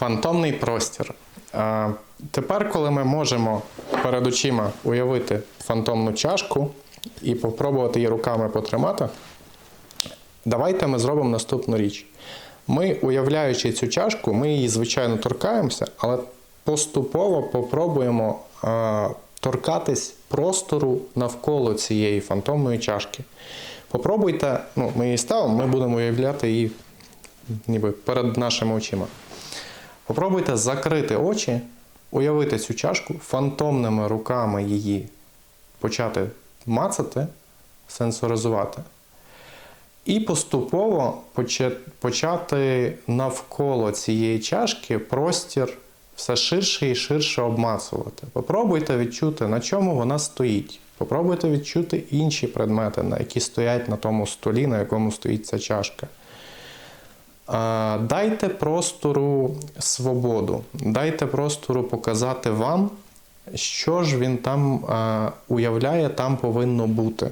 Фантомний простір. Тепер, коли ми можемо перед очима уявити фантомну чашку і попробувати її руками потримати, давайте ми зробимо наступну річ. Ми, уявляючи цю чашку, ми її, звичайно, торкаємося, але поступово попробуємо торкатись простору навколо цієї фантомної чашки. Попробуйте, ну, ми її ставимо, ми будемо уявляти її ніби перед нашими очима. Попробуйте закрити очі, уявити цю чашку, фантомними руками її почати мацати, сенсоризувати. І поступово почати навколо цієї чашки простір все ширше і ширше обмацувати. Попробуйте відчути, на чому вона стоїть. Попробуйте відчути інші предмети, на які стоять на тому столі, на якому стоїть ця чашка. Дайте простору свободу, дайте простору показати вам, що ж він там уявляє, там повинно бути.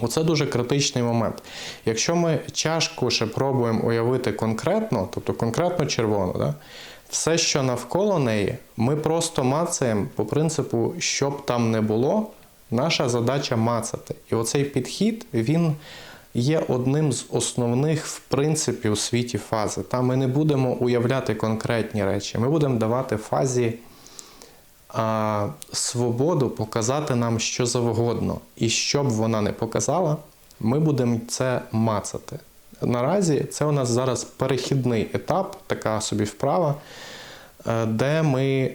Оце дуже критичний момент. Якщо ми чашку ще пробуємо уявити конкретно, тобто конкретно червону, да, все, що навколо неї, ми просто мацаємо по принципу, щоб там не було, наша задача мацати. І оцей підхід, він є одним з основних, в принципі, у світі фази. Там ми не будемо уявляти конкретні речі, ми будемо давати фазі а, свободу показати нам що завгодно. І що б вона не показала, ми будемо це мацати. Наразі це у нас зараз перехідний етап, така собі вправа, е, де ми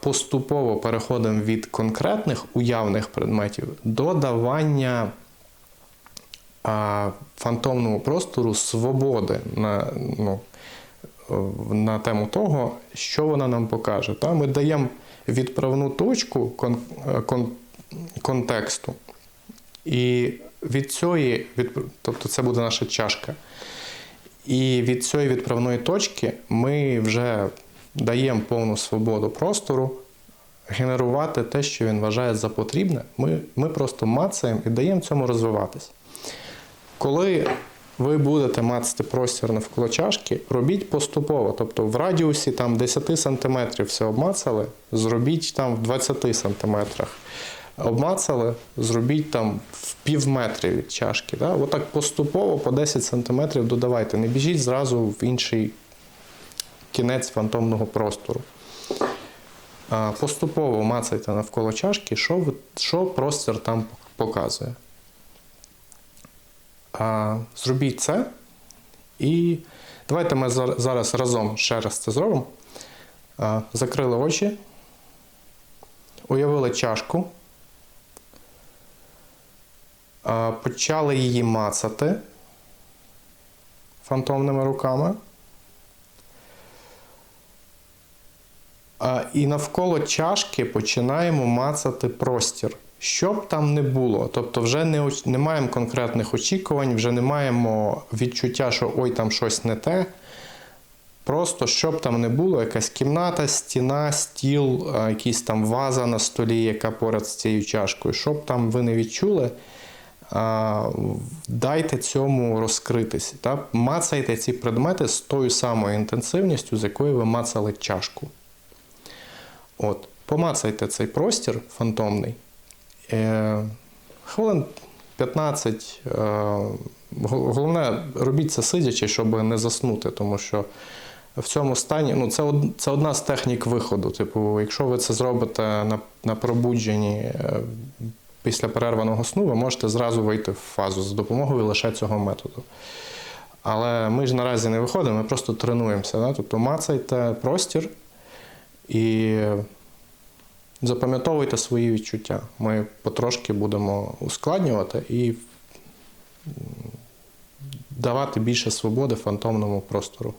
поступово переходимо від конкретних уявних предметів до давання а, фантомному простору свободи на, ну, на тему того, що вона нам покаже. Та? Ми даємо відправну точку кон, кон, контексту, і від цієї, від, тобто це буде наша чашка. І від цієї відправної точки ми вже даємо повну свободу простору генерувати те, що він вважає за потрібне. Ми, ми просто мацаємо і даємо цьому розвиватись. Коли ви будете мацати простір навколо чашки, робіть поступово. Тобто в радіусі там 10 см все обмацали, зробіть там в 20 см. Обмацали, зробіть там в пів метрі від чашки. Да? Отак поступово по 10 см додавайте. Не біжіть зразу в інший кінець фантомного простору. Поступово мацайте навколо чашки, що, що простір там показує. Зробіть це. І давайте ми зараз разом ще раз це зробимо. Закрили очі, уявили чашку, почали її мацати фантомними руками. І навколо чашки починаємо мацати простір. Що б там не було. Тобто, вже не, не маємо конкретних очікувань, вже не маємо відчуття, що ой, там щось не те. Просто що б там не було, якась кімната, стіна, стіл, а, якийсь там ваза на столі, яка поряд з цією чашкою. Що б там ви не відчули, дайте цьому розкритися. Та? Мацайте ці предмети з тою самою інтенсивністю, з якою ви мацали чашку. От, помацайте цей простір фантомний. Е, хвилин 15. Е, головне, робіть це сидячи, щоб не заснути, тому що в цьому стані ну, це, це одна з технік виходу. Типу, якщо ви це зробите на, на пробудженні е, після перерваного сну, ви можете зразу вийти в фазу за допомогою лише цього методу. Але ми ж наразі не виходимо, ми просто тренуємося. Да? Тобто мацайте простір і запам'ятовуйте свої відчуття. Ми потрошки будемо ускладнювати і давати більше свободи фантомному простору.